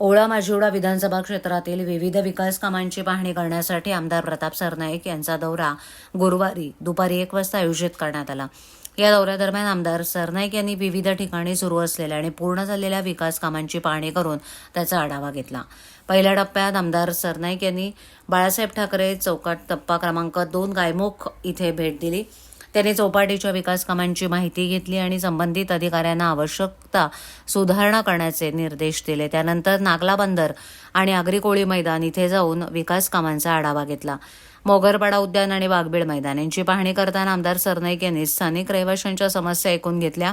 ओळा माजिवडा विधानसभा क्षेत्रातील विविध विकास कामांची पाहणी करण्यासाठी आमदार प्रताप सरनाईक यांचा दौरा गुरुवारी दुपारी एक वाजता आयोजित करण्यात आला. या दौऱ्यादरम्यान आमदार सरनाईक यांनी विविध ठिकाणी सुरू असलेल्या आणि पूर्ण झालेल्या विकास कामांची पाहणी करून त्याचा आढावा घेतला. पहिल्या टप्प्यात आमदार सरनाईक यांनी बाळासाहेब ठाकरे चौकात टप्पा क्रमांक दोन गायमुख इथे भेट दिली. त्यांनी चौपाटीच्या विकास कामांची माहिती घेतली आणि संबंधित अधिकाऱ्यांना आवश्यकता सुधारणा करण्याचे निर्देश दिले. त्यानंतर नागला बंदर आणि आगरी कोळी मैदान इथे जाऊन विकास कामांचा आढावा घेतला. मोगरपाडा उद्यान आणि वाघबीड मैदान यांची पाहणी करताना आमदार सरनाईक यांनी स्थानिक रहिवाशांच्या समस्या ऐकून घेतल्या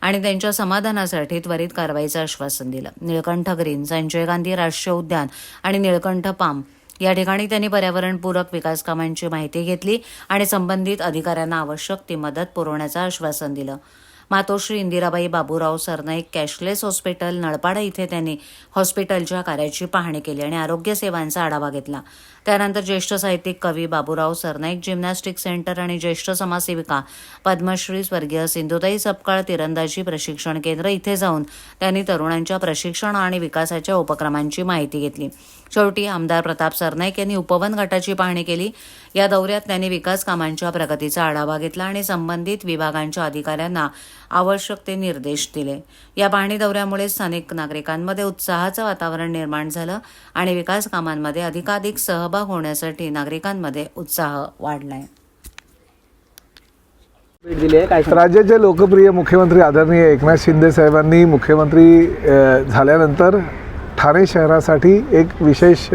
आणि त्यांच्या समाधानासाठी त्वरित कारवाईचं आश्वासन दिलं. निळकंठ ग्रीन संजय गांधी राष्ट्रीय उद्यान आणि निळकंठ पाम या ठिकाणी त्यांनी पर्यावरणपूरक विकास कामांची माहिती घेतली आणि संबंधित अधिकाऱ्यांना आवश्यक ती मदत पुरवण्याचं आश्वासन दिलं. मातोश्री इंदिराबाई बाबूराव सरनाईक कॅशलेस हॉस्पिटल नळपाडा इथे त्यांनी हॉस्पिटलच्या कार्याची पाहणी केली आणि आरोग्य सेवांचा आढावा घेतला. त्यानंतर ज्येष्ठ साहित्यिक कवी बाबूराव सरनाईक जिम्नॅस्टिक सेंटर आणि ज्येष्ठ समाजसेविका पद्मश्री स्वर्गीय सिंधुताई सपकाळ तिरंदाजी प्रशिक्षण केंद्र इथे जाऊन त्यांनी तरुणांच्या प्रशिक्षण आणि विकासाच्या उपक्रमांची माहिती घेतली. शेवटी आमदार प्रताप सरनाईक यांनी उपवन गटाची पाहणी केली. या दौऱ्यात त्यांनी विकास कामांच्या प्रगतीचा आढावा घेतला आणि संबंधित विभागांच्या अधिकाऱ्यांना आवश्यक ते निर्देश दिले. या पाहणी दौऱ्यामुळे स्थानिक नागरिकांमध्ये उत्साहाचं वातावरण निर्माण झालं आणि विकास कामांमध्ये अधिकाधिक सहभाग होण्यासाठी नागरिकांमध्ये उत्साह वाढलाय. राज्याचे लोकप्रिय मुख्यमंत्री आदरणीय एकनाथ शिंदे साहेबांनी मुख्यमंत्री अ, झाल्यानंतर ठाणे शहरासाठी एक विशेष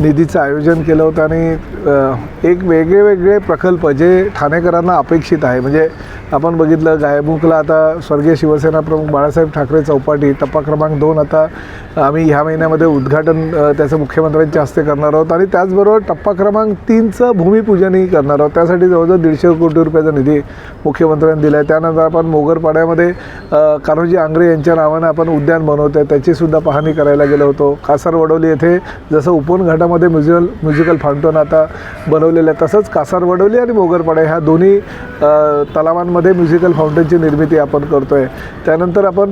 निधीचं आयोजन केलं होतं आणि एक वेगळे वेगळे प्रकल्प जे ठाणेकरांना अपेक्षित आहे. म्हणजे आपण बघितलं गायमुखला आता स्वर्गीय शिवसेना प्रमुख बाळासाहेब ठाकरे चौपाटी टप्पा क्रमांक दोन आता आम्ही ह्या महिन्यामध्ये उद्घाटन त्याचं मुख्यमंत्र्यांच्या हस्ते करणार आहोत. आणि त्याचबरोबर टप्पा क्रमांक तीनचं भूमिपूजनही करणार आहोत. त्यासाठी जवळजवळ दीडशे कोटी रुपयाचा निधी मुख्यमंत्र्यांनी दिला आहे त्यानंतर आपण मोगरपाड्यामध्ये कान्होजी आंग्रे यांच्या नावानं आपण उद्यान बनवतो आहे त्याचीसुद्धा पाहणी करायला गेलो होतो. कासारवडोली येथे जसं उपवन घाटामध्ये म्युझिकल म्युझिकल फाउंटन आता बनवलेलं आहे. तसंच कासारवडवली आणि मोगरपाडा ह्या दोन्ही तलावांमध्ये म्युझिकल फाउंटनची निर्मिती आपण करतो आहे त्यानंतर आपण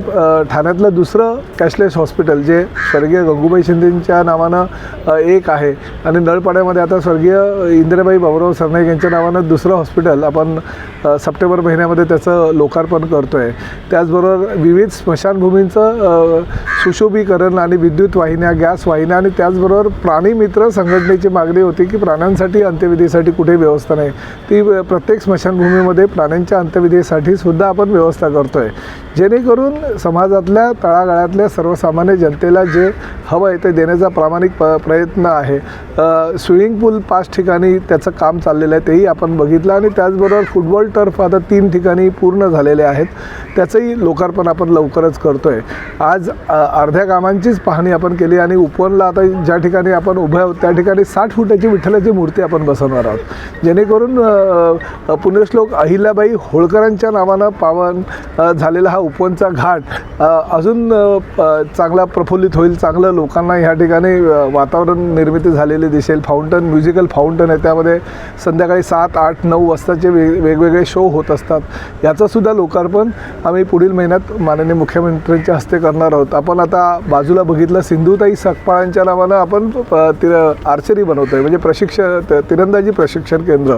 ठाण्यातलं दुसरं कॅशलेस हॉस्पिटल जे स्वर्गीय गंगूबाई शिंदेंच्या नावानं एक आहे. आणि नळपाड्यामध्ये आता स्वर्गीय इंदिराबाई बाबुराव सरनाईक यांच्या नावानं दुसरं हॉस्पिटल आपण सप्टेंबर महिन्यामध्ये त्याचं लोकार्पण करतो आहे त्याचबरोबर विविध स्मशानभूमींचं सुशोभीकरण आणि विद्युत वाहिन्या गॅस वाहिन्या आणि त्याचबरोबर प्राणी मित्र संघटनेची मागणी होती की प्राण्यांसाठी अंत्यविधीसाठी कुठे व्यवस्था नाही. ती प्रत्येक स्मशानभूमीमध्ये प्राण्यांच्या अंत्यविधीसाठी सुद्धा आपण व्यवस्था करतो आहे जेणेकरून समाजातल्या तळागाळातल्या सर्वसामान्य जनतेला जे हवं आहे ते देण्याचा प्रामाणिक प प्रयत्न आहे. स्विमिंग पूल पाच ठिकाणी त्याचं काम चाललेलं आहे तेही आपण बघितलं. आणि त्याचबरोबर फुटबॉल टर्फ आता तीन ठिकाणी पूर्ण झालेले आहेत. त्याचंही लोकार्पण आपण लवकरच करतो आहे आज अर्ध्या कामांचीच पाहणी आपण केली आणि उपवनला आता ज्या ठिकाणी आपण उभे आहोत त्या ठिकाणी साठ फुटाची विठ्ठलाची मूर्ती आपण बसवणार आहोत. जेणेकरून पुण्यश्लोक अहिल्याबाई होळकरांच्या नावानं पावन झालेला हा उपवनचा घाट अजून चांगला प्रफुल्लित होईल चांगलं लोकांना ह्या ठिकाणी वातावरण निर्मिती झालेली दिसेल. फाउंटन म्युझिकल फाउंटन आहे. त्यामध्ये संध्याकाळी सात आठ नऊ वाजताचे वे वेगवेगळे शो होत असतात. याचंसुद्धा लोकार्पण आम्ही पुढील महिन्यात माननीय मुख्यमंत्र्यांच्या हस्ते करणार आहोत. आपण आता बाजूला बघितलं सिंधुताई सकपाळांच्या नावानं आपण प- तिर आर्चरी बनवतो आहे म्हणजे प्रशिक्षण त- तिरंदाजी प्रशिक्षण केंद्र.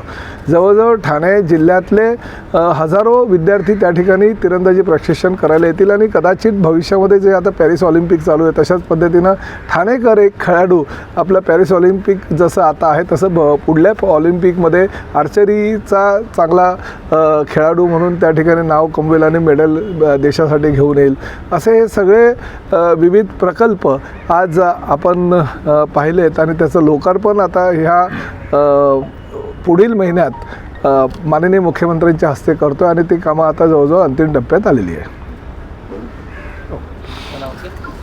जवळजवळ ठाणे जिल्ह्यातले हजारो विद्यार्थी त्या ठिकाणी तिरंदाजी प्रशिक्षण करायला येतील आणि कदाचित भविष्यामध्ये जे आता पॅरिस ऑलिम्पिक चालू आहे तशाच पद्धतीनं ठाणेकर एक खेळाडू आपलं पॅरिस ऑलिम्पिक जसं आता आहे तसं ब पुढल्या ऑलिम्पिकमध्ये आर्चरीचा चांगला खेळाडू म्हणून त्या ठिकाणी नाव कमवेल आणि मेडल देशासाठी घेऊन येईल. असे हे सगळे विविध प्रकल्प आज आपण पाहिलेत आणि त्याचं लोकार्पण आता ह्या पुढील महिन्यात माननीय मुख्यमंत्र्यांच्या हस्ते करतो आणि ती कामं आता जवळजवळ अंतिम टप्प्यात आलेली आहे.